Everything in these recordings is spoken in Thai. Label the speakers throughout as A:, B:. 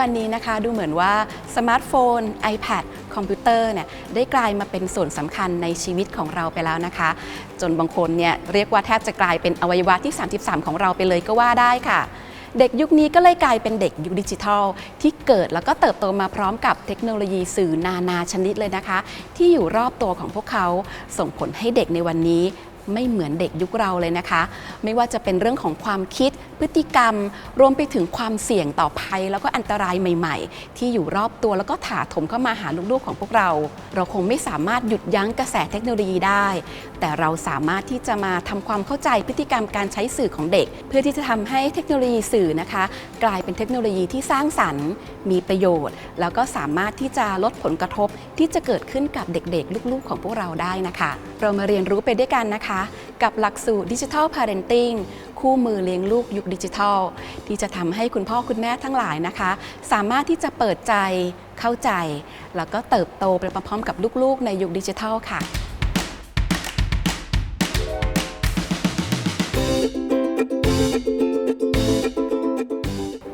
A: กวันนี้นะคะ ดูเหมือนว่าสมาร์ทโฟน iPad คอมพิวเตอร์เนี่ยได้กลายมาเป็นส่วนสำคัญในชีวิตของเราไปแล้วนะคะ จนบางคนเนี่ยเรียกว่าแทบจะกลายเป็นอวัยวะที่ 33 ของเราไปเลยก็ว่าได้ค่ะเด็กยุคนี้ก็เลยกลายเป็นเด็กยุคดิจิทัล ที่เกิดแล้วก็เติบโตมาพร้อมกับเทคโนโลยีสื่อนานาชนิดเลยนะคะ ที่อยู่รอบตัวของพวกเขาส่งผลให้เด็กในวันนี้ ไม่เหมือนเด็กยุคเราเลยนะคะ ไม่ว่าจะเป็นเรื่องของความคิดพฤติกรรม รวมไปถึงความเสี่ยงต่อภัย แล้วก็อันตรายใหม่ๆ ที่อยู่รอบตัวแล้วก็ถาถมเข้ามาหาลูกๆของพวกเรา เราคงไม่สามารถหยุดยั้งกระแสเทคโนโลยีได้ แต่เราสามารถที่จะมาทำความเข้าใจพฤติกรรมการใช้สื่อของเด็ก เพื่อที่จะทำให้เทคโนโลยีสื่อนะคะ กลายเป็นเทคโนโลยีที่สร้างสรรค์ มีประโยชน์ แล้วก็สามารถที่จะลดผลกระทบที่จะเกิดขึ้นกับเด็กๆ ลูกๆ ของพวกเราได้นะคะ เรามาเรียนรู้ไปด้วยกันนะคะกับหลักสูตรดิจิทัลพาเรนติ้งคู่มือเลี้ยงลูกยุคดิจิทัล ที่จะทำให้คุณพ่อคุณแม่ทั้งหลายนะคะ สามารถที่จะเปิดใจเข้าใจ แล้วก็เติบโตไปพร้อมๆกับลูกๆ ในยุคดิจิทัลค่ะ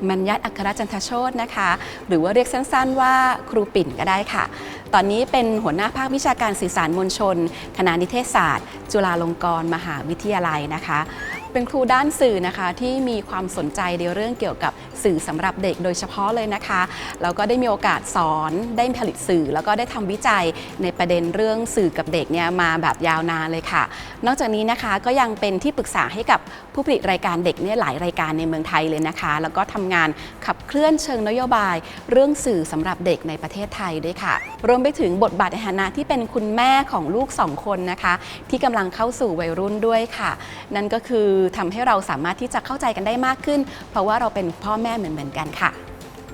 A: มัญญัติอัครจันทโชตนะคะ หรือว่าเรียกสั้นๆว่าครูปิ่นก็ได้ค่ะ ตอนนี้เป็นหัวหน้าภาควิชาการสื่อสารมวลชน คณะนิเทศศาสตร์ จุฬาลงกรณ์มหาวิทยาลัยนะคะ เป็นครูด้านสื่อนะคะที่มีความสนใจในเรื่องเกี่ยวกับสื่อสำหรับเด็กโดยเฉพาะเลยนะคะแล้วก็ได้มีโอกาสสอนได้ผลิตสื่อ แล้วก็ได้ทำวิจัยในประเด็นเรื่องสื่อกับเด็กเนี่ยมาแบบยาวนานเลยค่ะ นอกจากนี้นะคะก็ยังเป็นที่ปรึกษาให้กับผู้ผลิตรายการเด็กเนี่ยหลายรายการในเมืองไทยเลยนะคะ แล้วก็ทำงานขับเคลื่อนเชิงนโยบาย เรื่องสื่อสำหรับเด็กในประเทศไทยด้วยค่ะ รวมไปถึงบทบาทในฐานะที่เป็นคุณแม่ของลูกสองคนนะคะ ที่กำลังเข้าสู่วัยรุ่นด้วยค่ะ นั่นก็คือทำให้เราสามารถที่จะเข้าใจกันได้มากขึ้น เพราะว่าเราเป็นพ่อแม่เหมือนๆกันค่ะ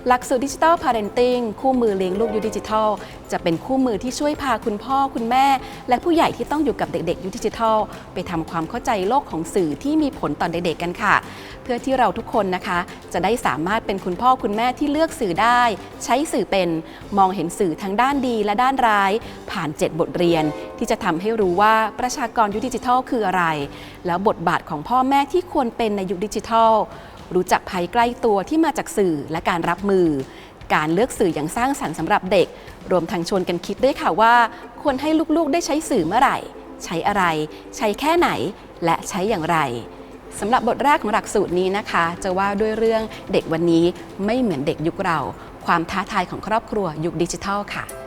A: หลักสูตรดิจิทัลพาร์เรนติ้งคู่มือเลี้ยงลูกยุคดิจิทัล จะเป็นคู่มือที่ช่วยพาคุณพ่อคุณแม่ และผู้ใหญ่ที่ต้องอยู่กับเด็กๆยุคดิจิทัล ไปทำความเข้าใจโลกของสื่อที่มีผลต่อเด็กๆกันค่ะ เพื่อที่เราทุกคนนะคะ จะได้สามารถเป็นคุณพ่อคุณแม่ที่เลือกสื่อได้ ใช้สื่อเป็นมองเห็นสื่อทั้งด้านดีและด้านร้าย ผ่าน 7 บทเรียน ที่จะทำให้รู้ว่าประชากรยุคดิจิทัลคืออะไร แล้วบทบาทของพ่อแม่ที่ควรเป็นในยุคดิจิทัล รู้จักภัยใกล้ตัวที่มาจากสื่อและการรับมือ การเลือกสื่ออย่างสร้างสรรค์สำหรับเด็ก รวมทั้งชวนกันคิดด้วยค่ะว่า ควรให้ลูกๆได้ใช้สื่อเมื่อไหร่ ใช้อะไร ใช้แค่ไหน และใช้อย่างไรสำหรับบทแรกของหลักสูตรนี้นะคะ จะว่าด้วยเรื่องเด็กวันนี้ไม่เหมือนเด็กยุคเรา ความท้าทายของครอบครัวยุคดิจิทัลค่ะ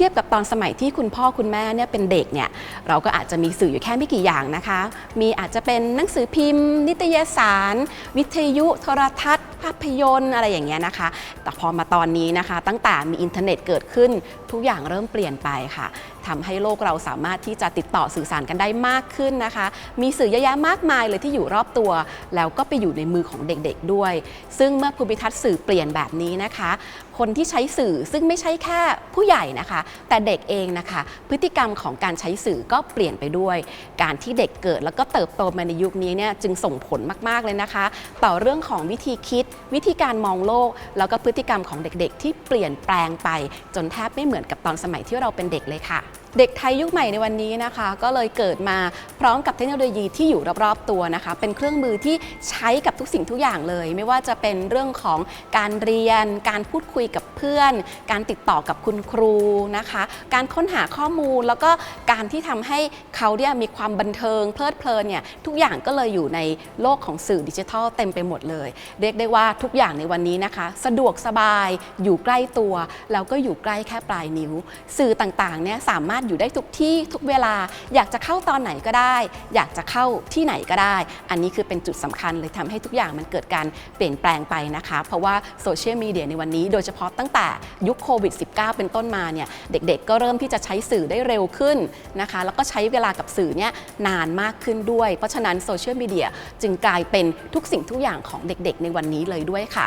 A: ทียบกับตอนสมัยที่คุณพ่อคุณแม่เนี่ยเป็นเด็กเนี่ยเราก็อาจจะมีสื่ออยู่แค่ไม่กี่อย่างนะคะ มีอาจจะเป็นหนังสือพิมพ์ นิตยสาร วิทยุโทรทัศน์ ภาพยนตร์อะไรอย่างเงี้ยนะคะ แต่พอมาตอนนี้นะคะ ตั้งแต่มีอินเทอร์เน็ตเกิดขึ้นทุกอย่างเริ่มเปลี่ยนไปค่ะทำให้โลกเราสามารถที่จะติดต่อสื่อสารกันได้มากขึ้นนะคะ มีสื่อเยอะแยะมากมายเลยที่อยู่รอบตัว แล้วก็ไปอยู่ในมือของเด็กๆด้วย ซึ่งเมื่อภูมิทัศน์สื่อเปลี่ยนแบบนี้นะคะ คนที่ใช้สื่อซึ่งไม่ใช่แค่ผู้ใหญ่นะคะ แต่เด็กเองนะคะ พฤติกรรมของการใช้สื่อก็เปลี่ยนไปด้วย การที่เด็กเกิดแล้วก็เติบโตมาในยุคนี้เนี่ยจึงส่งผลมากๆเลยนะคะ ต่อเรื่องของวิธีคิดวิธีการมองโลก แล้วก็พฤติกรรมของเด็กๆ ที่เปลี่ยนแปลงไปจนแทบไม่เหมือนกับตอนสมัยที่เราเป็นเด็กเลยค่ะ เด็กไทยยุคใหม่ในวันนี้นะคะ ก็เลยเกิดมาพร้อมกับเทคโนโลยีที่อยู่รอบๆตัวนะคะ เป็นเครื่องมือที่ใช้กับทุกสิ่งทุกอย่างเลย ไม่ว่าจะเป็นเรื่องของการเรียน การพูดคุยกับเพื่อน การติดต่อกับคุณครูนะคะ การค้นหาข้อมูลแล้วก็การที่ทำให้เขาเนี่ยมีความบันเทิงเพลิดเพลินเนี่ยทุกอย่างก็เลยอยู่ในโลกของสื่อดิจิทัลเต็มไปหมดเลย เรียกได้ว่าทุกอย่างในวันนี้นะคะ สะดวกสบายอยู่ใกล้ตัวแล้วก็อยู่ใกล้แค่ปลายนิ้ว สื่อต่างๆเนี่ยสามารถอยู่ได้ทุกที่ทุกเวลา อยากจะเข้าตอนไหนก็ได้ อยากจะเข้าที่ไหนก็ได้ อันนี้คือเป็นจุดสำคัญเลยทำให้ทุกอย่างมันเกิดการเปลี่ยนแปลงไปนะคะ เพราะว่าโซเชียลมีเดียในวันนี้ โดยเฉพาะตั้งแต่ยุคโควิด -19 เป็นต้นมาเนี่ยเด็กๆ ก็เริ่มที่จะใช้สื่อได้เร็วขึ้นนะคะ แล้วก็ใช้เวลากับสื่อเนี่ยนานมากขึ้นด้วย เพราะฉะนั้นโซเชียลมีเดียจึงกลายเป็นทุกสิ่งทุกอย่างของเด็กๆ ในวันนี้เลยด้วยค่ะ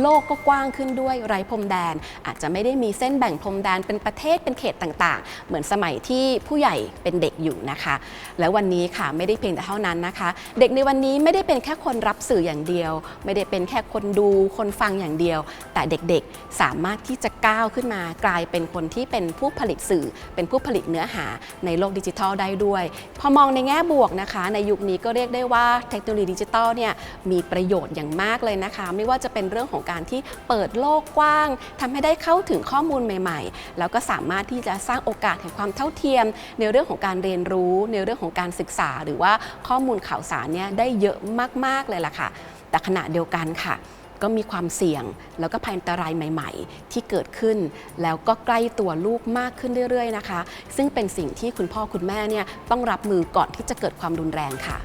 A: โลกก็กว้างขึ้นด้วยไร้พรมแดน อาจจะไม่ได้มีเส้นแบ่งพรมแดนเป็นประเทศเป็นเขตต่างๆ เหมือนสมัยที่ผู้ใหญ่เป็นเด็กอยู่นะคะ แล้ววันนี้ค่ะไม่ได้เพียงแต่เท่านั้นนะคะ เด็กในวันนี้ไม่ได้เป็นแค่คนรับสื่ออย่างเดียว ไม่ได้เป็นแค่คนดูคนฟังอย่างเดียว แต่เด็กๆสามารถที่จะก้าวขึ้นมากลายเป็นคนที่เป็นผู้ผลิตสื่อ เป็นผู้ผลิตเนื้อหาในโลกดิจิทัลได้ด้วย พอมองในแง่บวกนะคะ ในยุคนี้ก็เรียกได้ว่าเทคโนโลยีดิจิทัลเนี่ยมีประโยชน์อย่างมากเลยนะคะ ไม่ว่าจะเป็นเรื่องของการที่เปิดโลกกว้างทำให้ได้เข้าถึงข้อมูลใหม่ ๆ แล้วก็สามารถที่จะสร้างโอกาสแห่งความเท่าเทียม ในเรื่องของการเรียนรู้ในเรื่องของการศึกษา หรือว่าข้อมูลข่าวสารเนี่ยได้เยอะมาก ๆ เลยล่ะค่ะ แต่ขณะเดียวกันค่ะ ก็มีความเสี่ยงแล้วก็ภัยอันตรายใหม่ ๆ ที่เกิดขึ้น แล้วก็ใกล้ตัวลูกมากขึ้นเรื่อย ๆ นะคะ ซึ่งเป็นสิ่งที่คุณพ่อคุณแม่เนี่ยต้องรับมือก่อนที่จะเกิดความรุนแรงค่ะ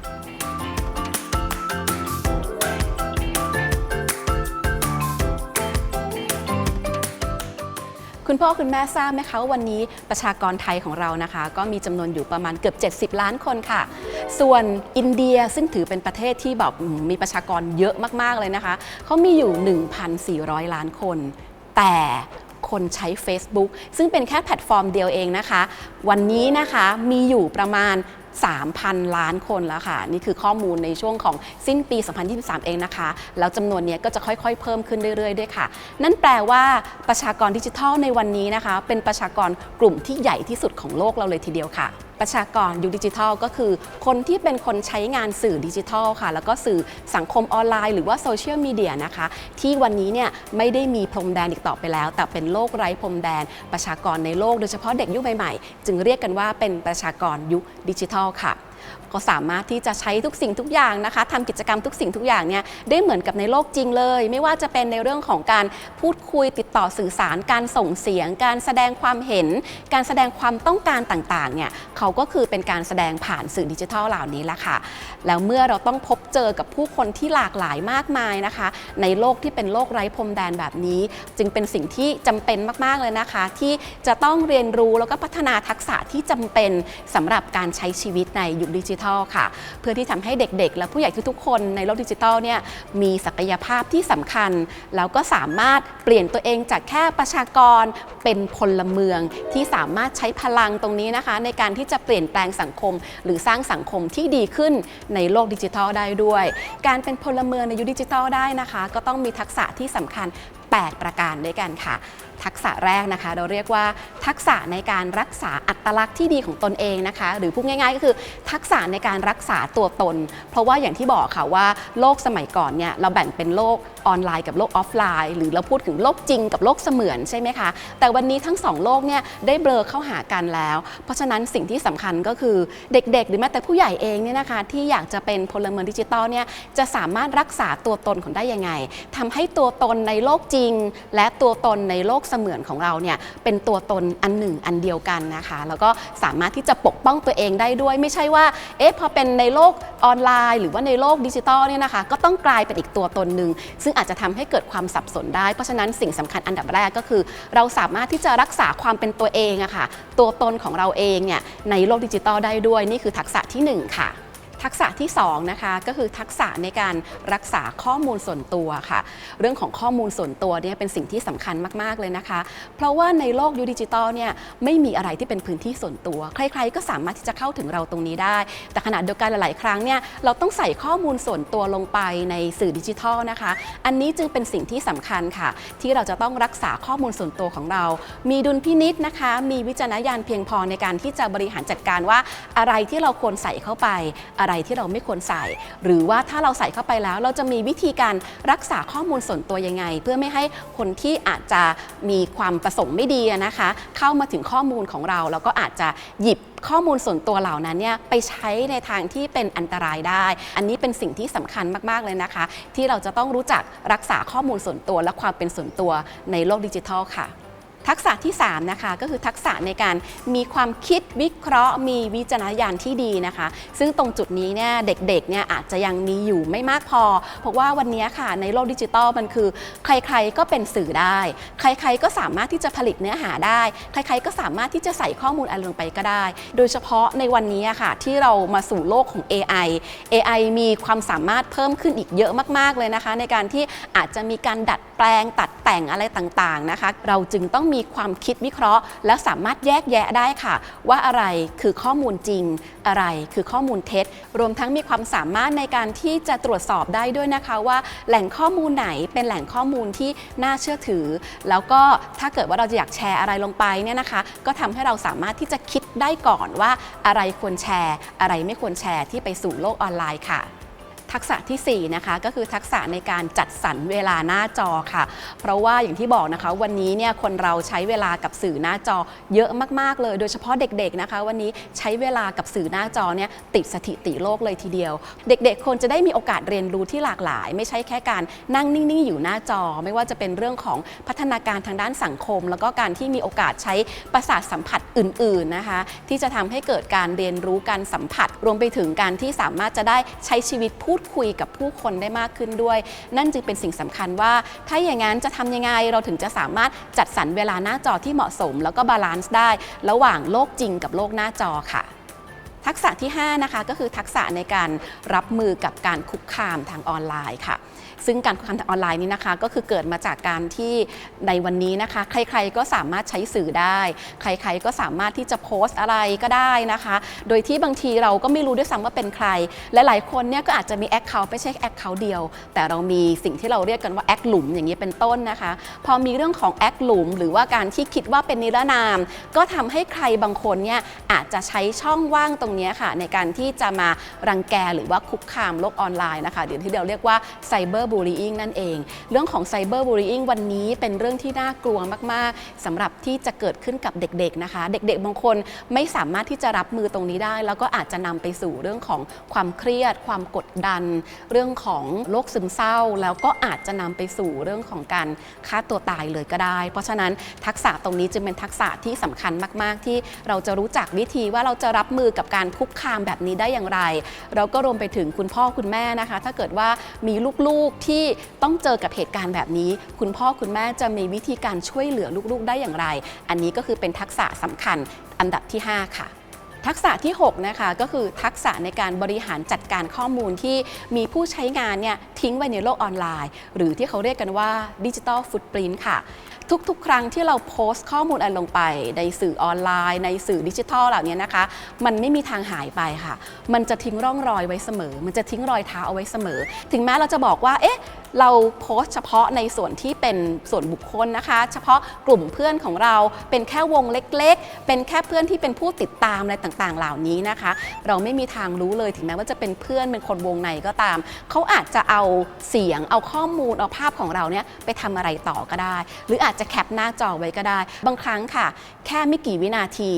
A: คุณพ่อคุณแม่ทราบไหมคะว่าวันนี้ประชากรไทยของเรานะคะ ก็มีจำนวนอยู่ประมาณเกือบ 70 ล้านคนค่ะ ส่วนอินเดียซึ่งถือเป็นประเทศที่แบบมมีประชากรเยอะมากๆเลยนะคะเขามีอยู่ 1,400 ล้านคน แต่คนใช้ Facebook ซึ่งเป็นแค่แพลตฟอร์มเดียวเองนะคะ วันนี้นะคะมีอยู่ประมาณ 3,000 ล้านคนแล้วค่ะ นี่คือข้อมูลในช่วงของสิ้นปี 2023 เองนะคะ แล้วจำนวนนี้ก็จะค่อยๆ เพิ่มขึ้นเรื่อยๆ ด้วยค่ะ นั่นแปลว่าประชากรดิจิทัลในวันนี้นะคะ เป็นประชากรกลุ่มที่ใหญ่ที่สุดของโลกเราเลยทีเดียวค่ะ ประชากรยุคดิจิทัล ก็คือ คนที่เป็นคนใช้งานสื่อดิจิทัลค่ะ แล้วก็สื่อสังคมออนไลน์หรือว่าโซเชียลมีเดียนะคะ ที่วันนี้เนี่ยไม่ได้มีพรมแดนอีกต่อไปแล้ว แต่เป็นโลกไร้พรมแดน ประชากรในโลกโดยเฉพาะเด็กยุคใหม่ๆ จึงเรียกกันว่าเป็นประชากรยุคดิจิทัลค่ะ ก็สามารถที่จะใช้ทุกสิ่งทุกอย่างนะคะทำกิจกรรมทุกสิ่งทุกอย่างเนี่ยได้เหมือนกับในโลกจริงเลย ไม่ว่าจะเป็นในเรื่องของการพูดคุยติดต่อสื่อสารการส่งเสียง การแสดงความเห็น การแสดงความต้องการต่างๆเนี่ยเขาก็คือเป็นการแสดงผ่านสื่อดิจิทัลเหล่านี้ละค่ะ แล้วเมื่อเราต้องพบเจอกับผู้คนที่หลากหลายมากมายนะคะ ในโลกที่เป็นโลกไร้พรมแดนแบบนี้ จึงเป็นสิ่งที่จำเป็นมากๆเลยนะคะ ที่จะต้องเรียนรู้แล้วก็พัฒนาทักษะที่จำเป็นสำหรับการใช้ชีวิตในยุคดิจิทัลค่ะ เพื่อที่ทำให้เด็กๆ และผู้ใหญ่ทุกๆคนในโลกดิจิทัลเนี่ยมีศักยภาพที่สำคัญ แล้วก็สามารถเปลี่ยนตัวเองจากแค่ประชากรเป็นพลเมืองที่สามารถใช้พลังตรงนี้นะคะ ในการที่จะเปลี่ยนแปลงสังคม หรือสร้างสังคมที่ดีขึ้นในโลกดิจิทัลได้ด้วย การเป็นพลเมืองในยุคดิจิทัลได้นะคะ ก็ต้องมีทักษะที่สำคัญ 8 ประการด้วยกันค่ะ ทักษะแรกนะคะ เราเรียกว่าทักษะในการรักษาอัตลักษณ์ที่ดีของตนเองนะคะ หรือพูดง่ายๆ ก็คือทักษะในการรักษาตัวตน เพราะว่าอย่างที่บอกค่ะว่าโลกสมัยก่อนเนี่ยเราแบ่งเป็นโลกออนไลน์กับโลกออฟไลน์ หรือเราพูดถึงโลกจริงกับโลกเสมือนใช่ไหมคะ แต่วันนี้ทั้งสองโลกเนี่ยได้เบลอเข้าหากันแล้ว เพราะฉะนั้นสิ่งที่สำคัญก็คือเด็กๆ หรือแม้แต่ผู้ใหญ่เองเนี่ยนะคะที่อยากจะเป็นพลเมืองดิจิทัลเนี่ยจะสามารถรักษาตัวตนของได้ยังไงทำให้ตัวตนในโลกจริง และตัวตนในโลกเสมือนของเราเนี่ยเป็นตัวตนอันหนึ่งอันเดียวกันนะคะ แล้วก็สามารถที่จะปกป้องตัวเองได้ด้วย ไม่ใช่ว่าเอ๊ะพอเป็นในโลกออนไลน์ หรือว่าในโลกดิจิทัลเนี่ยนะคะก็ต้องกลายเป็นอีกตัวตนหนึ่งซึ่งอาจจะทำให้เกิดความสับสนได้ เพราะฉะนั้นสิ่งสำคัญอันดับแรกก็คือ เราสามารถที่จะรักษาความเป็นตัวเองอะค่ะตัวตนของเราเองเนี่ยในโลกดิจิทัลได้ด้วยนี่คือทักษะที่หนึ่งค่ะ ทักษะที่2นะคะก็คือทักษะในการรักษาข้อมูลส่วนตัวค่ะ เรื่องของข้อมูลส่วนตัวเนี่ยเป็นสิ่งที่สำคัญมาก ๆ เลยนะคะ เพราะว่าในโลกยุคดิจิตอลเนี่ยไม่มีอะไรที่เป็นพื้นที่ส่วนตัว ใคร ๆ ก็สามารถที่จะเข้าถึงเราตรงนี้ได้ แต่ขณะเดียวกันหลาย ๆ ครั้งเนี่ยเราต้องใส่ข้อมูลส่วนตัวลงไปในสื่อดิจิทัลนะคะ อันนี้จึงเป็นสิ่งที่สำคัญค่ะ ที่เราจะต้องรักษาข้อมูลส่วนตัวของเรา มีดุลพินิษนะคะ มีวิจารณญาณเพียงพอในการที่จะบริหารจัดการว่าอะไรที่เราควรใส่เข้าไปอะไรที่เราไม่ควรใส่ หรือว่าถ้าเราใส่เข้าไปแล้ว เราจะมีวิธีการรักษาข้อมูลส่วนตัวยังไง เพื่อไม่ให้คนที่อาจจะมีความประสงค์ไม่ดีนะคะ เข้ามาถึงข้อมูลของเรา แล้วก็อาจจะหยิบข้อมูลส่วนตัวเหล่านั้นเนี่ยไปใช้ในทางที่เป็นอันตรายได้ อันนี้เป็นสิ่งที่สำคัญมากๆเลยนะคะ ที่เราจะต้องรู้จักรักษาข้อมูลส่วนตัวและความเป็นส่วนตัวในโลกดิจิทัลค่ะ ทักษะที่3นะคะก็คือทักษะในการมีความคิดวิเคราะห์ มีวิจารณญาณที่ดีนะคะ ซึ่งตรงจุดนี้เนี่ยเด็กๆเนี่ยอาจจะยังมีอยู่ไม่มากพอ เพราะว่าวันนี้ค่ะในโลกดิจิทัลมันคือ ใครๆก็เป็นสื่อได้ ใครๆก็สามารถที่จะผลิตเนื้อหาได้ ใครๆก็สามารถที่จะใส่ข้อมูลอะไรลงไปก็ได้ โดยเฉพาะในวันนี้ค่ะที่เรามาสู่โลกของ AI AI มีความสามารถเพิ่มขึ้นอีกเยอะมากๆเลยนะคะ ในการที่อาจจะมีการดัดแปลงตัดแต่งอะไรต่างๆนะคะ เราจึงต้องมีความคิดวิเคราะห์ และสามารถแยกแยะได้ค่ะ ว่าอะไรคือข้อมูลจริง อะไรคือข้อมูลเท็จ รวมทั้งมีความสามารถในการที่จะตรวจสอบได้ด้วยนะคะว่า แหล่งข้อมูลไหนเป็นแหล่งข้อมูลที่น่าเชื่อถือ แล้วก็ถ้าเกิดว่าเราจะอยากแชร์อะไรลงไปเนี่ยนะคะ ก็ทำให้เราสามารถที่จะคิดได้ก่อนว่าอะไรควรแชร์ อะไรไม่ควรแชร์ที่ไปสู่โลกออนไลน์ค่ะ ทักษะทีสี่4นะคะก็คือทักษะในการจัดสรรเวลาหน้าจอค่ะ เพราะว่าอย่างที่บอกนะคะวันนี้เนี่ยคนเราใช้เวลากับสื่อหน้าจอเยอะมากๆเลย โดยเฉพาะเด็กๆนะคะ วันนี้ใช้เวลากับสื่อหน้าจอเนี่ยติดสถิติโลกเลยทีเดียว เด็กๆควรจะได้มีโอกาสเรียนรู้ที่หลากหลาย ไม่ใช่แค่การนั่งนิ่งๆอยู่หน้าจอ ไม่ว่าจะเป็นเรื่องของพัฒนาการทางด้านสังคม แล้วก็การที่มีโอกาสใช้ประสาทสัมผัสอื่นๆนะคะ ที่จะทำให้เกิดการเรียนรู้การสัมผัส รวมไปถึงการที่สามารถจะได้ใช้ชีวิตพูดคุยกับผู้คนได้มากขึ้นด้วย นั่นจึงเป็นสิ่งสำคัญว่า ถ้าอย่างนั้นจะทำยังไงเราถึงจะสามารถจัดสรรเวลาหน้าจอที่เหมาะสม แล้วก็บาลานซ์ได้ ระหว่างโลกจริงกับโลกหน้าจอค่ะทักษะที่ 5 นะคะ ก็คือทักษะในการรับมือกับการคุกคามทางออนไลน์ค่ะ ซึ่งการคุกคามทางออนไลน์นี้นะคะก็คือเกิดมาจากการที่ในวันนี้นะคะ ใครๆก็สามารถใช้สื่อได้ ใครๆก็สามารถที่จะโพสต์อะไรก็ได้นะคะ โดยที่บางทีเราก็ไม่รู้ด้วยซ้ำว่าเป็นใคร และหลายคนเนี่ยก็อาจจะมีแอคเคาท์ไม่ใช่แอคเคาท์เดียว แต่เรามีสิ่งที่เราเรียกกันว่าแอคหลุมอย่างนี้เป็นต้นนะคะ พอมีเรื่องของแอคหลุม หรือว่าการที่คิดว่าเป็นนิรนาม ก็ทำให้ใครบางคนเนี่ยอาจจะใช้ช่องว่างตรงนี้ค่ะ ในการที่จะมารังแกหรือว่าคุกคามโลกออนไลน์นะคะหรือที่เราเรียกว่าไซเบอร์บูล y ิงนั่นเอง เรื่องของไซเบอร์บูล y ิงวันนี้เป็นเรื่องที่น่ากลัวมาก ๆสำหรับที่จะเกิดขึ้นกับเด็ก ๆ นะคะ เด็ก ๆ บางคนไม่สามารถที่จะรับมือตรงนี้ได้ แล้วก็อาจจะนำไปสู่เรื่องของความเครียด ความกดดัน เรื่องของโรคซึมเศร้า แล้วก็อาจจะนำไปสู่เรื่องของการฆ่าตัวตายเลยก็ได้ เพราะฉะนั้นทักษะตรงนี้จึงเป็นทักษะที่สำคัญมาก ๆ ที่เราจะรู้จักวิธีว่าเราจะรับมือกับการคุกคามแบบนี้ได้อย่างไร เราก็รวมไปถึงคุณพ่อคุณแม่นะคะ ถ้าเกิดว่ามีลูกๆที่ต้องเจอกับเหตุการณ์แบบนี้ คุณพ่อคุณแม่จะมีวิธีการช่วยเหลือลูกๆ ได้อย่างไร อันนี้ก็คือเป็นทักษะสำคัญอันดับที่ 5 ค่ะ ทักษะที่ 6 นะคะก็คือทักษะในการบริหารจัดการข้อมูลที่มีผู้ใช้งานเนี่ยทิ้งไว้ในโลกออนไลน์ หรือที่เขาเรียกกันว่าดิจิทัลฟุตปรินต์ค่ะ ทุกๆ ครั้งที่เราโพสต์ข้อมูลอันลงไปในสื่อออนไลน์ ในสื่อดิจิทัลเหล่านี้นะคะ มันไม่มีทางหายไปค่ะ มันจะทิ้งร่องรอยไว้เสมอ มันจะทิ้งรอยเท้าเอาไว้เสมอ ถึงแม้เราจะบอกว่าเอ๊ะเราโพสเฉพาะในส่วนที่เป็นส่วนบุคคลนะคะ เฉพาะกลุ่มเพื่อนของเราเป็นแค่วงเล็ก ๆ เป็นแค่เพื่อนที่เป็นผู้ติดตามอะไรต่างๆ เหล่านี้นะคะ เราไม่มีทางรู้เลยถึงแม้ว่าจะเป็นเพื่อนเป็นคนวงในก็ตาม เขาอาจจะเอาเสียงเอาข้อมูลเอาภาพของเราเนี่ยไปทำอะไรต่อก็ได้ หรืออาจจะแคปหน้าจอไว้ก็ได้ บางครั้งค่ะ แค่ไม่กี่วินาที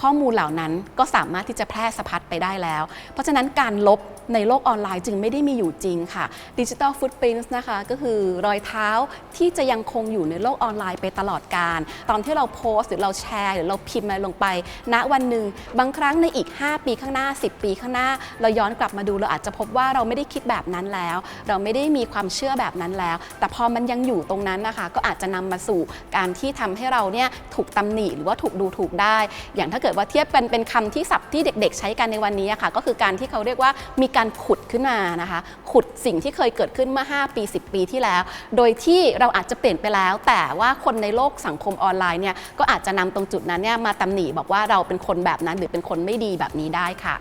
A: ข้อมูลเหล่านั้นก็สามารถที่จะแพร่สะพัดไปได้แล้ว เพราะฉะนั้นการลบ ในโลกออนไลน์จึงไม่ได้มีอยู่จริงค่ะดิจิ t a ลฟุตปรินต์นะคะก็คือรอยเท้าที่จะยังคงอยู่ในโลกออนไลน์ไปตลอดการ ตอนที่เราโพสต์หรือเราแชร์ หรือเราพิมพ์อะไรลงไป ณวันหนึ่งบางครั้งในอีก 5 ปีข้างหน้า 10 ปีข้างหน้า เราย้อนกลับมาดูเราอาจจะพบว่าเราไม่ได้คิดแบบนั้นแล้ว เราไม่ได้มีความเชื่อแบบนั้นแล้ว แต่พอมันยังอยู่ตรงนั้นนะคะ ก็อาจจะนำมาสู่การที่ทำให้เราเนี่ยถูกตำหนิหรือว่าถูกดูถูกได้ อย่างถ้าเกิดว่าเทียบเป็นเป็นคำที่ศัพท์ที่เด็ก ๆ ใช้กันในวันนี้อะค่ะก็คือการที่เขาเรียกว่ามีการขุดขึ้นมานะคะ ขุดสิ่งที่เคยเกิดขึ้นเมื่อ 5 ปี 10 ปีที่แล้ว โดยที่เราอาจจะเปลี่ยนไปแล้ว แต่ว่าคนในโลกสังคมออนไลน์เนี่ยก็อาจจะนำตรงจุดนั้นเนี่ยมาตำหนิบอกว่าเราเป็นคนแบบนั้นหรือเป็นคนไม่ดีแบบนี้ได้ค่ะ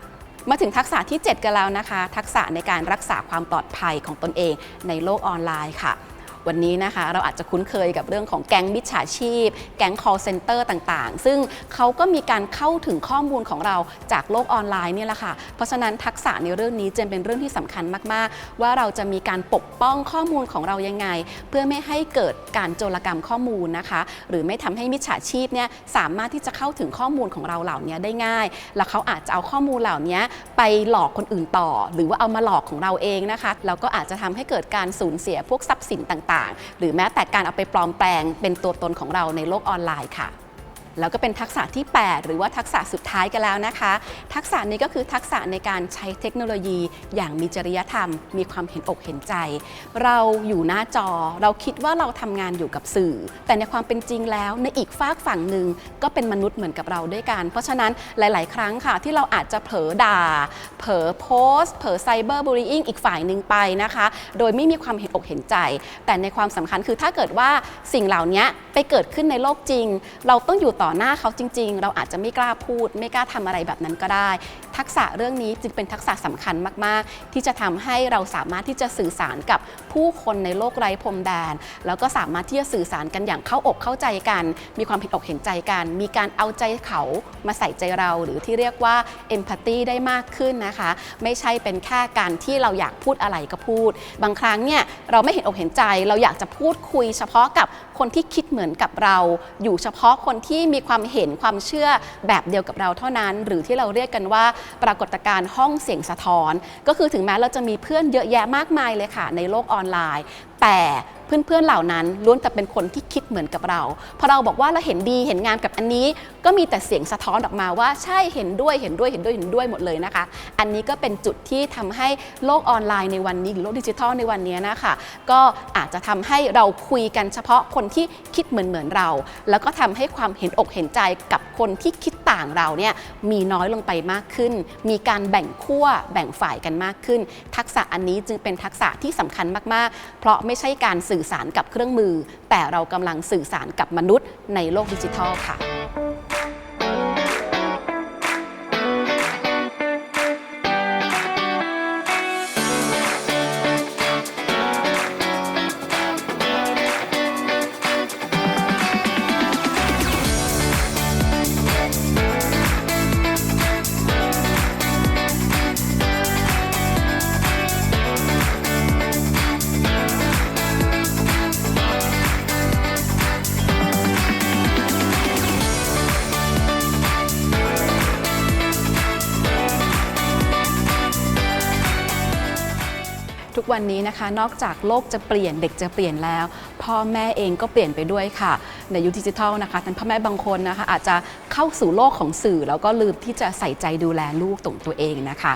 A: มาถึงทักษะที่ 7 กันแล้วนะคะ ทักษะในการรักษาความปลอดภัยของตนเองในโลกออนไลน์ค่ะ วันนี้นะคะ เราอาจจะคุ้นเคยกับเรื่องของแก๊งมิจฉาชีพ แก๊ง call center ต่างๆ ซึ่งเขาก็มีการเข้าถึงข้อมูลของเราจากโลกออนไลน์เนี่ยแหละค่ะ เพราะฉะนั้นทักษะในเรื่องนี้จึงเป็นเรื่องที่สำคัญมากๆ ว่าเราจะมีการปกป้องข้อมูลของเรายังไง เพื่อไม่ให้เกิดการโจรกรรมข้อมูลนะคะ หรือไม่ทำให้มิจฉาชีพเนี่ยสามารถที่จะเข้าถึงข้อมูลของเราเหล่านี้ได้ง่าย แล้วเขาอาจจะเอาข้อมูลเหล่านี้ไปหลอกคนอื่นต่อ หรือว่าเอามาหลอกของเราเองนะคะแล้วก็อาจจะทำให้เกิดการสูญเสียพวกทรัพย์สินต่างๆ หรือแม้แต่การเอาไปปลอมแปลงเป็นตัวตนของเราในโลกออนไลน์ค่ะ แล้วก็เป็นทักษะที่ 8 หรือว่าทักษะสุดท้ายกันแล้วนะคะ ทักษะนี้ก็คือทักษะในการใช้เทคโนโลยี อย่างมีจริยธรรม มีความเห็นอกเห็นใจ เราอยู่หน้าจอเราคิดว่าเราทำงานอยู่กับสื่อ แต่ในความเป็นจริงแล้วในอีกฝากฝั่งหนึ่งก็เป็นมนุษย์เหมือนกับเราด้วยกัน เพราะฉะนั้นหลาย ๆ ครั้งค่ะ ที่เราอาจจะเผลอด่า เผลอโพสต์ เผลอไซเบอร์บูล y ิ n งอีกฝ่ายหนึ่งไปนะคะ โดยไม่มีความเห็นอกเห็นใจ แต่ในความสำคัญคือถ้าเกิดว่าสิ่งเหล่านี้ไปเกิดขึ้นในโลกจริง เราต้องอยู่ต่อหน้าเขาจริง ๆ เราอาจจะไม่กล้าพูด ไม่กล้าทำอะไรแบบนั้นก็ได้ ทักษะเรื่องนี้จึงเป็นทักษะสำคัญมาก ๆ ที่จะทำให้เราสามารถที่จะสื่อสารกับผู้คนในโลกไร้พรมแดน แล้วก็สามารถที่จะสื่อสารกันอย่างเข้าอกเข้าใจกัน มีความเห็นอกเห็นใจกัน มีการเอาใจเขามาใส่ใจเรา หรือที่เรียกว่า empathy ได้มากขึ้นนะคะ ไม่ใช่เป็นแค่การที่เราอยากพูดอะไรก็พูด บางครั้งเนี่ยเราไม่เห็นอกเห็นใจ เราอยากจะพูดคุยเฉพาะกับคนที่คิดเหมือนกับเรา อยู่เฉพาะคนที่มีีความเห็นความเชื่อแบบเดียวกับเราเท่านั้น หรือที่เราเรียกกันว่าปรากฏการณ์ห้องเสียงสะท้อน ก็คือถึงแม้เราจะมีเพื่อนเยอะแยะมากมายเลยค่ะในโลกออนไลน์ แต่ เพื่อนๆเหล่านั้นล้วนแต่เป็นคนที่คิดเหมือนกับเราพอเราบอกว่าเราเห็นดีเห็นงามกับอันนี้ ก็มีแต่เสียงสะท้อนออกมาว่าใช่เห็นด้วยเห็นด้วยเห็นด้วยเห็นด้วยหมดเลยนะคะ อันนี้ก็เป็นจุดที่ทำให้โลกออนไลน์ในวันนี้หรือโลกดิจิทัลในวันนี้นะคะก็อาจจะทำให้เราคุยกันเฉพาะคนที่คิดเหมือนเหมือนเรา แล้วก็ทำให้ความเห็นอกเห็นใจกับคนที่คิดต่างเราเนี่ยมีน้อยลงไปมากขึ้น มีการแบ่งขั้วแบ่งฝ่ายกันมากขึ้น ทักษะอันนี้จึงเป็นทักษะที่สำคัญมากๆ เพราะไม่ใช่การสื่อสารกับเครื่องมือ แต่เรากำลังสื่อสารกับมนุษย์ในโลกดิจิทัลค่ะ กวันนี้นะคะ นอกจากโลกจะเปลี่ยนเด็กจะเปลี่ยนแล้ว พ่อแม่เองก็เปลี่ยนไปด้วยค่ะ ในยุคดิจิทัลนะคะท่านพ่อแม่บางคนนะคะอาจจะเข้าสู่โลกของสื่อ แล้วก็ลืมที่จะใส่ใจดูแลลูกตรงตัวเองนะคะ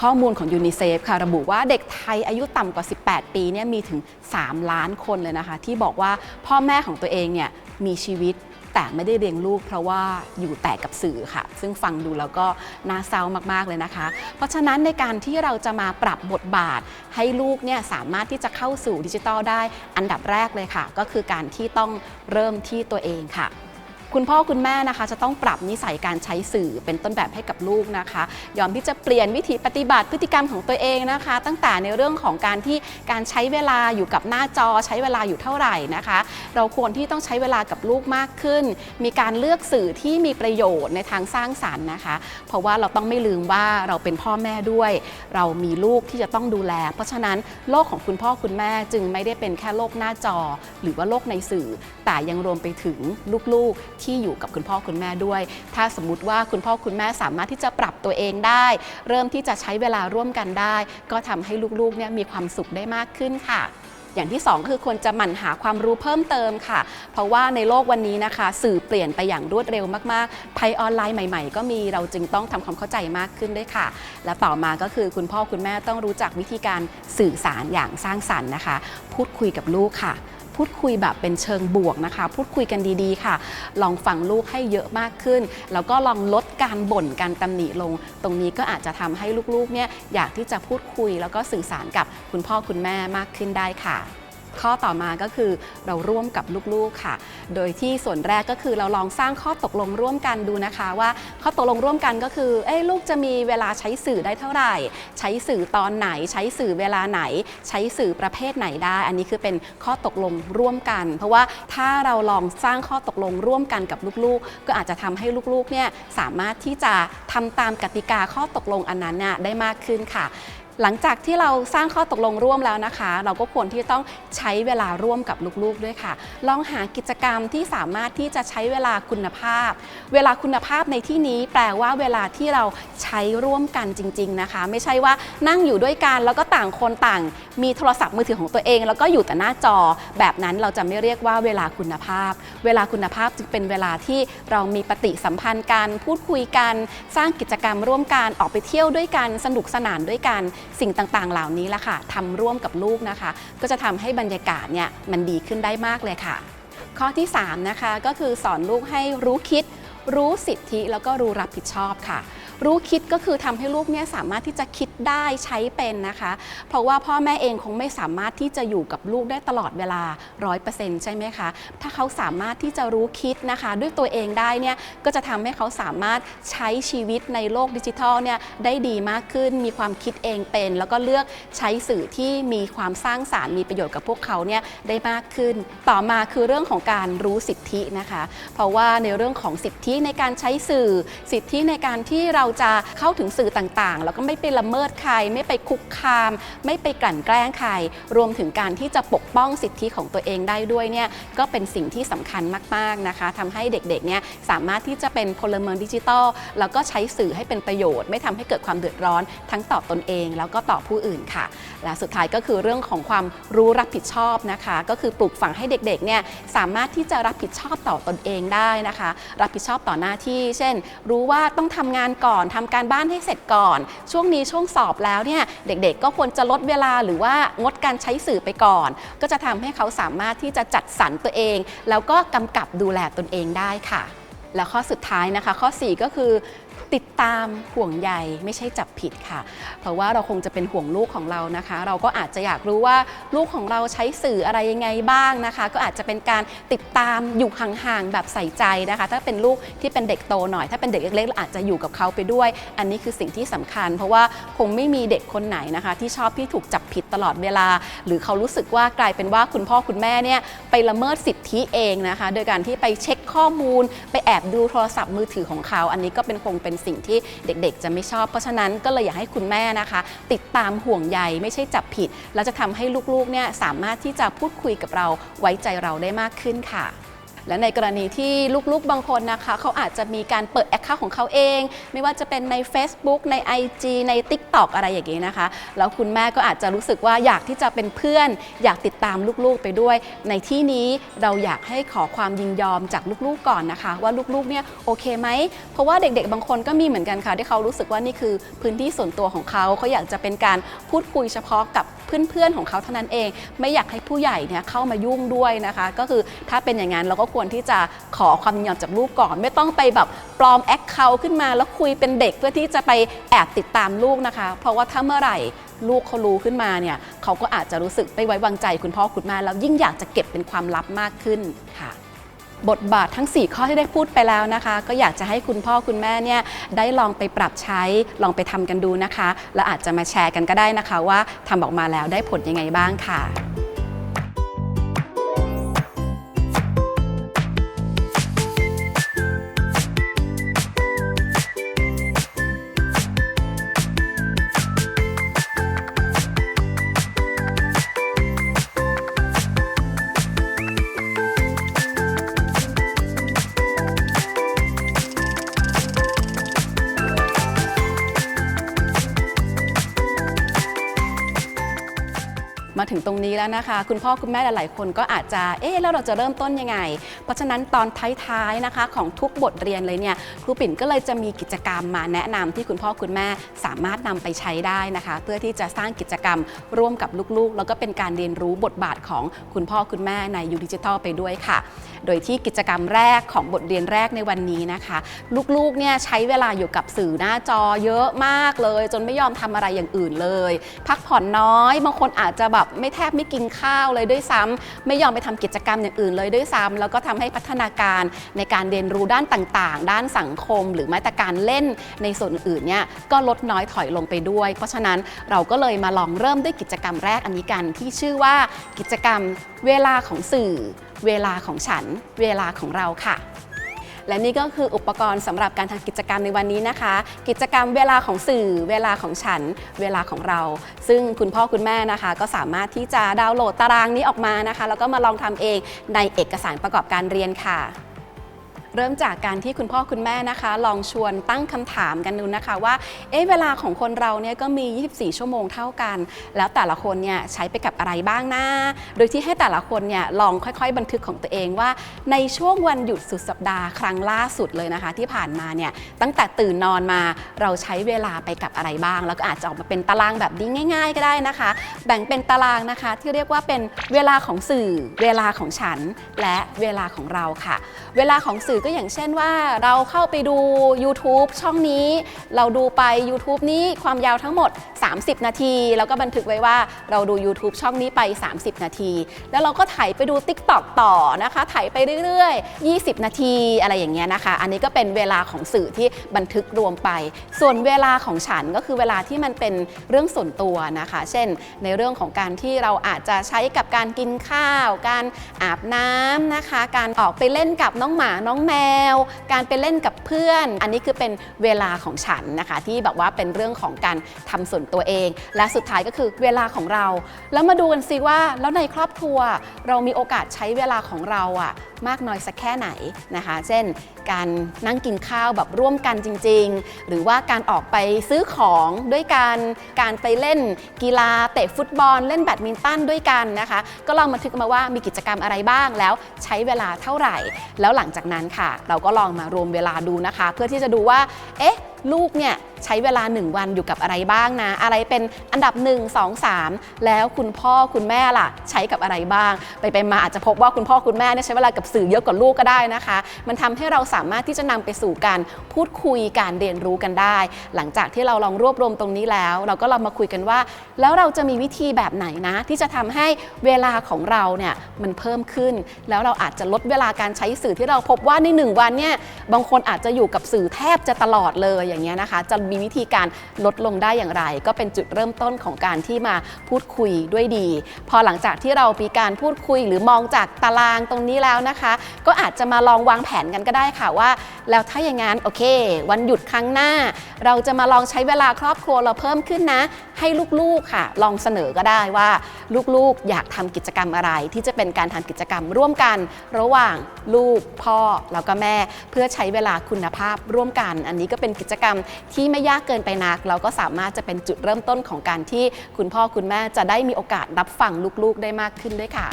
A: ข้อมูลของยูนิเซฟค่ะระบุว่าเด็กไทยอายุต่ำกว่า 18 ปีเนี่ยมีถึง 3 ล้านคนเลยนะคะ ที่บอกว่าพ่อแม่ของตัวเองเนี่ยมีชีวิต แต่ไม่ได้เลี้ยงลูกเพราะว่าอยู่แต่กับสื่อค่ะ ซึ่งฟังดูแล้วก็น่าเศร้ามากๆเลยนะคะ เพราะฉะนั้นในการที่เราจะมาปรับบทบาท ให้ลูกเนี่ยสามารถที่จะเข้าสู่ดิจิทัลได้อันดับแรกเลยค่ะ ก็คือการที่ต้องเริ่มที่ตัวเองค่ะ คุณพ่อคุณแม่นะคะ จะต้องปรับนิสัยการใช้สื่อเป็นต้นแบบให้กับลูกนะคะ ยอมที่จะเปลี่ยนวิธีปฏิบัติพฤติกรรมของตัวเองนะคะ ตั้งแต่ในเรื่องของการที่การใช้เวลาอยู่กับหน้าจอใช้เวลาอยู่เท่าไหร่นะคะ เราควรที่ต้องใช้เวลากับลูกมากขึ้น มีการเลือกสื่อที่มีประโยชน์ในทางสร้างสรรค์นะคะ เพราะว่าเราต้องไม่ลืมว่าเราเป็นพ่อแม่ด้วย เรามีลูกที่จะต้องดูแล เพราะฉะนั้นโลกของคุณพ่อคุณแม่จึงไม่ได้เป็นแค่โลกหน้าจอ หรือว่าโลกในสื่อ แต่ยังรวมไปถึงลูกๆที่อยู่กับคุณพ่อคุณแม่ด้วย ถ้าสมมติว่าคุณพ่อคุณแม่สามารถที่จะปรับตัวเองได้ เริ่มที่จะใช้เวลาร่วมกันได้ ก็ทำให้ลูกๆเนี่ยมีความสุขได้มากขึ้นค่ะอย่างที่ 2 คือควรจะหมั่นหาความรู้เพิ่มเติมค่ะ เพราะว่าในโลกวันนี้นะคะ สื่อเปลี่ยนไปอย่างรวดเร็วมากๆภัยออนไลน์ใหม่ๆ ก็มีเราจึงต้องทำความเข้าใจมากขึ้นด้วยค่ะ และต่อมาก็คือคุณพ่อคุณแม่ต้องรู้จักวิธีการสื่อสารอย่างสร้างสรรค์นะคะ พูดคุยกับลูกค่ะ พูดคุยแบบเป็นเชิงบวกนะคะ พูดคุยกันดีๆค่ะ ลองฟังลูกให้เยอะมากขึ้น แล้วก็ลองลดการบ่นการตำหนิลง ตรงนี้ก็อาจจะทำให้ลูกๆเนี่ยอยากที่จะพูดคุยแล้วก็สื่อสารกับคุณพ่อคุณแม่มากขึ้นได้ค่ะ ข้อต่อมาก็คือเราร่วมกับลูกๆค่ะ โดยที่ส่วนแรกก็คือเราลองสร้างข้อตกลงร่วมกันดูนะคะว่าข้อตกลงร่วมกันก็คือเอ้ลูกจะมีเวลาใช้สื่อได้เท่าไหร่ ใช้สื่อตอนไหน ใช้สื่อเวลาไหน ใช้สื่อประเภทไหนได้ อันนี้คือเป็นข้อตกลงร่วมกัน เพราะว่าถ้าเราลองสร้างข้อตกลงร่วมกันกับลูกๆ ก็อาจจะทำให้ลูกๆเนี่ยสามารถที่จะทำตามกติกาข้อตกลงอันนั้นน่ยได้มากขึ้นค่ะ หลังจากที่เราสร้างข้อตกลงร่วมแล้วนะคะ เราก็ควรที่จะต้องใช้เวลาร่วมกับลูกๆด้วยค่ะ ลองหากิจกรรมที่สามารถที่จะใช้เวลาคุณภาพ เวลาคุณภาพในที่นี้แปลว่าเวลาที่เราใช้ร่วมกันจริง ๆนะคะ ไม่ใช่ว่านั่งอยู่ด้วยกันแล้วก็ต่างคนต่าง มีโทรศัพท์มือถือของตัวเอง แล้วก็อยู่แต่หน้าจอ แบบนั้นเราจะไม่เรียกว่าเวลาคุณภาพ เวลาคุณภาพจึงเป็นเวลาที่เรามีปฏิสัมพันธ์กันพูดคุยกัน สร้างกิจกรรมร่วมกันออกไปเที่ยวด้วยกันสนุกสนานด้วยกันสิ่งต่างๆ เหล่านี้ละค่ะทำร่วมกับลูกนะคะ ก็จะทำให้บรรยากาศเนี่ยมันดีขึ้นได้มากเลยค่ะ ข้อที่3นะคะก็คือสอนลูกให้รู้คิด รู้สิทธิแล้วก็รู้รับผิดชอบค่ะ รู้คิดก็คือทำให้ลูกเนี่ยสามารถที่จะคิดได้ใช้เป็นนะคะ เพราะว่าพ่อแม่เองคงไม่สามารถที่จะอยู่กับลูกได้ตลอดเวลา 100%ใช่ไหมคะ ถ้าเขาสามารถที่จะรู้คิดนะคะ ด้วยตัวเองได้เนี่ยก็จะทำให้เขาสามารถใช้ชีวิตในโลกดิจิทัลเนี่ยได้ดีมากขึ้น มีความคิดเองเป็น แล้วก็เลือกใช้สื่อที่มีความสร้างสารรค์มีประโยชน์กับพวกเขาเนี่ยได้มากขึ้น ต่อมาคือเรื่องของการรู้สิทธินะคะ เพราะว่าในเรื่องของสิทธิในการใช้สื่อ สิทธิในการที่เราจะเข้าถึงสื่อต่างๆ แล้วก็ไม่ไปละเมิดใคร ไม่ไปคุกคาม ไม่ไปกลั่นแกล้งใคร รวมถึงการที่จะปกป้องสิทธิของตัวเองได้ด้วยเนี่ยก็เป็นสิ่งที่สำคัญมากๆนะคะทำให้เด็กๆเนี่ยสามารถที่จะเป็นพลเมืองดิจิทัล แล้วก็ใช้สื่อให้เป็นประโยชน์ ไม่ทำให้เกิดความเดือดร้อนทั้งต่อตนเอง แล้วก็ต่อผู้อื่นค่ะ และสุดท้ายก็คือเรื่องของความรู้รับผิดชอบนะคะ ก็คือปลูกฝังให้เด็กๆเนี่ยสามารถที่จะรับผิดชอบต่อตนเองได้นะคะ รับผิดชอบต่อหน้าที่ เช่น รู้ว่าต้องทำงานก่อนทำการบ้านให้เสร็จก่อน ช่วงนี้ช่วงสอบแล้วเนี่ยเด็กๆ ก็ควรจะลดเวลาหรือว่างดการใช้สื่อไปก่อน ก็จะทำให้เขาสามารถที่จะจัดสรรตัวเอง แล้วก็กำกับดูแลตนเองได้ค่ะแล้วข้อสุดท้ายนะคะ ข้อ 4 ก็คือ ติดตามห่วงใยไม่ใช่จับผิดค่ะ เพราะว่าเราคงจะเป็นห่วงลูกของเรานะคะ เราก็อาจจะอยากรู้ว่าลูกของเราใช้สื่ออะไรยังไงบ้างนะคะ ก็อาจจะเป็นการติดตามอยู่ห่างๆแบบใส่ใจนะคะ ถ้าเป็นลูกที่เป็นเด็กโตหน่อย ถ้าเป็นเด็กเล็กๆเราอาจจะอยู่กับเขาไปด้วย อันนี้คือสิ่งที่สำคัญ เพราะว่าคงไม่มีเด็กคนไหนนะคะ ที่ชอบที่ถูกจับผิดตลอดเวลา หรือเขารู้สึกว่ากลายเป็นว่าคุณพ่อคุณแม่เนี่ยไปละเมิดสิทธิเองนะคะ โดยการที่ไปเช็คข้อมูล ไปแอบดูโทรศัพท์มือถือของเขา อันนี้ก็เป็นคงเป็นสิ่งที่เด็กๆ จะไม่ชอบ เพราะฉะนั้นก็เลยอยากให้คุณแม่นะคะ ติดตามห่วงใยไม่ใช่จับผิด แล้วจะทำให้ลูกๆเนี่ยสามารถที่จะพูดคุยกับเราไว้ใจเราได้มากขึ้นค่ะ และในกรณีที่ลูกๆบางคนนะคะ เขาอาจจะมีการเปิดแอคเคาท์ของเขาเอง ไม่ว่าจะเป็นใน Facebook ใน IG ใน TikTok อะไรอย่างนี้นะคะ แล้วคุณแม่ก็อาจจะรู้สึกว่าอยากที่จะเป็นเพื่อน อยากติดตามลูกๆไปด้วย ในที่นี้เราอยากให้ขอความยินยอมจากลูกๆก่อนนะคะ ว่าลูกๆเนี่ยโอเคไหม เพราะว่าเด็กๆ บางคนก็มีเหมือนกันค่ะ ที่เขารู้สึกว่านี่คือพื้นที่ส่วนตัวของเขาเขาอยากจะเป็นการพูดคุยเฉพาะกับเพื่อนๆของเขาเท่านั้นเอง ไม่อยากให้ผู้ใหญ่เนี่ยเข้ามายุ่งด้วยนะคะ ก็คือถ้าเป็นอย่างนั้นเราก็ควรที่จะขอความยินยอมจากลูกก่อน ไม่ต้องไปแบบปลอมแอคเคาท์ขึ้นมา แล้วคุยเป็นเด็กเพื่อที่จะไปแอบติดตามลูกนะคะ เพราะว่าถ้าเมื่อไหร่ลูกเขารู้ขึ้นมาเนี่ยเขาก็อาจจะรู้สึกไม่ไว้วางใจคุณพ่อคุณแม่แล้วยิ่งอยากจะเก็บเป็นความลับมากขึ้นค่ะบทบาททั้ง 4 ข้อที่ได้พูดไปแล้วนะคะ ก็อยากจะให้คุณพ่อคุณแม่เนี่ยได้ลองไปปรับใช้ลองไปทำกันดูนะคะ แล้วอาจจะมาแชร์กันก็ได้นะคะว่าทำออกมาแล้วได้ผลยังไงบ้างค่ะ ถึงตรงนี้แล้วนะคะ คุณพ่อคุณแม่หลายๆคนก็อาจจะเอ๊ะแล้วเราจะเริ่มต้นยังไง ราะฉะนั้นตอนท้ายๆนะคะของทุกบทเรียนเลยเนี่ยครูปิ่นก็เลยจะมีกิจกรรมมาแนะนำที่คุณพ่อคุณแม่สามารถนำไปใช้ได้นะคะ เพื่อที่จะสร้างกิจกรรมร่วมกับลูกๆ แล้วก็เป็นการเรียนรู้บทบาทของคุณพ่อคุณแม่ในยูดิจิทัลไปด้วยค่ะ โดยที่กิจกรรมแรกของบทเรียนแรกในวันนี้นะคะ ลูกๆเนี่ยใช้เวลาอยู่กับสื่อหน้าจอเยอะมากเลย จนไม่ยอมทำอะไรอย่างอื่นเลย พักผ่อนน้อย บางคนอาจจะแบบไม่แทบไม่กินข้าวเลยด้วยซ้ำไม่ยอมไปทำกิจกรรมอย่างอื่นเลยด้วยซ้ำแล้วก็ทำให้พัฒนาการในการเรียนรู้ด้านต่างๆ ด้านสังคม หรือแม้แต่การเล่นในส่วนอื่นๆเนี่ยก็ลดน้อยถอยลงไปด้วย เพราะฉะนั้นเราก็เลยมาลองเริ่มด้วยกิจกรรมแรกอันนี้กันที่ชื่อว่ากิจกรรมเวลาของสื่อ เวลาของฉัน เวลาของเราค่ะ และนี่ก็คืออุปกรณ์สำหรับการทำกิจกรรมในวันนี้นะคะ กิจกรรมเวลาของสื่อ เวลาของฉัน เวลาของเรา ซึ่งคุณพ่อคุณแม่นะคะ ก็สามารถที่จะดาวน์โหลดตารางนี้ออกมานะคะ แล้วก็มาลองทำเองในเอกสารประกอบการเรียนค่ะ เริ่มจากการที่คุณพ่อคุณแม่นะคะ ลองชวนตั้งคำถามกันดูนะคะว่าเอ๊ะเวลาของคนเราเนี่ยก็มี 24 ชั่วโมงเท่ากัน แล้วแต่ละคนเนี่ยใช้ไปกับอะไรบ้างนะ โดยที่ให้แต่ละคนเนี่ยลองค่อยๆ บันทึกของตัวเองว่า ในช่วงวันหยุดสุดสัปดาห์ครั้งล่าสุดเลยนะคะ ที่ผ่านมาเนี่ยตั้งแต่ตื่นนอนมาเราใช้เวลาไปกับอะไรบ้าง แล้วก็อาจจะออกมาเป็นตารางแบบนี้ง่าย ๆ ก็ได้นะคะ แบ่งเป็นตารางนะคะที่เรียกว่าเป็นเวลาของสื่อ เวลาของฉัน และเวลาของเราค่ะ เวลาของสื่อก็อย่างเช่นว่าเราเข้าไปดู YouTube ช่องนี้ เราดูไป YouTube นี้ความยาวทั้งหมด 30 นาที แล้วก็บันทึกไว้ว่าเราดู YouTube ช่องนี้ไป 30 นาที แล้วเราก็ถ่ายไปดู TikTok ต่อนะคะถ่ายไปเรื่อยๆ 20 นาทีอะไรอย่างเงี้ยนะคะ อันนี้ก็เป็นเวลาของสื่อที่บันทึกรวมไป ส่วนเวลาของฉันก็คือเวลาที่มันเป็นเรื่องส่วนตัวนะคะ เช่น ในเรื่องของการที่เราอาจจะใช้กับการกินข้าว การอาบน้ำนะคะ การออกไปเล่นกับน้องหมาน้องแมว การไปเล่นกับเพื่อน อันนี้คือเป็นเวลาของฉันนะคะ ที่แบบว่าเป็นเรื่องของการทำส่วนตัวเอง และสุดท้ายก็คือเวลาของเรา แล้วมาดูกันซิว่าแล้วในครอบครัวเรามีโอกาสใช้เวลาของเราอะ มากน้อยสักแค่ไหนนะคะ เช่น การนั่งกินข้าวแบบร่วมกันจริง ๆ หรือว่าการออกไปซื้อของด้วยกันการไปเล่นกีฬาเตะฟุตบอล เล่นแบดมินตันด้วยกันนะคะ ก็ลองบันทึกมาว่ามีกิจกรรมอะไรบ้างแล้วใช้เวลาเท่าไหร่ แล้วหลังจากนั้นค่ะ เราก็ลองมารวมเวลาดูนะคะ เพื่อที่จะดูว่าเอ๊ะลูกเนี่ย ใช้เวลา 1 วันอยู่กับอะไรบ้างนะ อะไรเป็นอันดับ 1 2 3 แล้วคุณพ่อคุณแม่ล่ะ ใช้กับอะไรบ้าง ไปไปมาอาจจะพบว่าคุณพ่อคุณแม่เนี่ยใช้เวลากับสื่อเยอะกว่าลูกก็ได้นะคะ มันทำให้เราสามารถที่จะนำไปสู่การพูดคุยการเรียนรู้กันได้ หลังจากที่เราลองรวบรวมตรงนี้แล้ว เราก็ลองมาคุยกันว่า แล้วเราจะมีวิธีแบบไหนนะ ที่จะทำให้เวลาของเราเนี่ยมันเพิ่มขึ้น แล้วเราอาจจะลดเวลาการใช้สื่อที่เราพบว่าในหนึ่งวันเนี่ยบางคนอาจจะอยู่กับสื่อแทบจะตลอดเลยอย่างเงี้ยนะคะจะมีวิธีการลดลงได้อย่างไร ก็เป็นจุดเริ่มต้นของการที่มาพูดคุยด้วยดี พอหลังจากที่เรามีการพูดคุยหรือมองจากตารางตรงนี้แล้วนะคะ ก็อาจจะมาลองวางแผนกันก็ได้ค่ะว่า แล้วถ้าอย่างนั้นโอเค วันหยุดครั้งหน้า เราจะมาลองใช้เวลาครอบครัวเราเพิ่มขึ้นนะ ให้ลูกๆค่ะ ลองเสนอก็ได้ว่า ลูกๆอยากทำกิจกรรมอะไรที่จะเป็นการทำกิจกรรมร่วมกัน ระหว่างลูกพ่อแล้วก็แม่ เพื่อใช้เวลาคุณภาพร่วมกัน อันนี้ก็เป็นกิจกรรมที่ไม่ยากเกินไปนัก เราก็สามารถจะเป็นจุดเริ่มต้นของการที่คุณพ่อคุณแม่จะได้มีโอกาสรับฟังลูกๆได้มากขึ้นด้วยค่ะ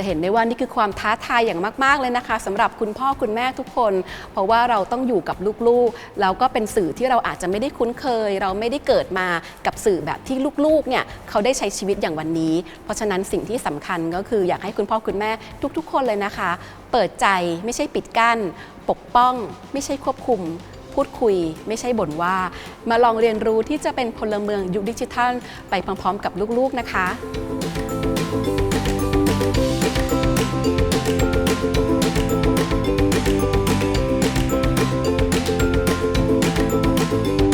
A: จะเห็นได้ว่านี่คือความท้าทายอย่างมาก ๆ เลยนะคะสำหรับคุณพ่อคุณแม่ทุกคน เพราะว่าเราต้องอยู่กับลูกๆ แล้วก็เป็นสื่อที่เราอาจจะไม่ได้คุ้นเคย เราไม่ได้เกิดมากับสื่อแบบที่ลูกๆเนี่ยเขาได้ใช้ชีวิตอย่างวันนี้ เพราะฉะนั้นสิ่งที่สำคัญก็คืออยากให้คุณพ่อคุณแม่ทุก ๆ คนเลยนะคะ เปิดใจไม่ใช่ปิดกั้น ปกป้อง ไม่ใช่ควบคุมพูดคุยไม่ใช่บ่นว่า มาลองเรียนรู้ที่จะเป็นพลเมืองยุคดิจิทัล ไปพร้อมๆ กับลูกๆนะคะ Thank you.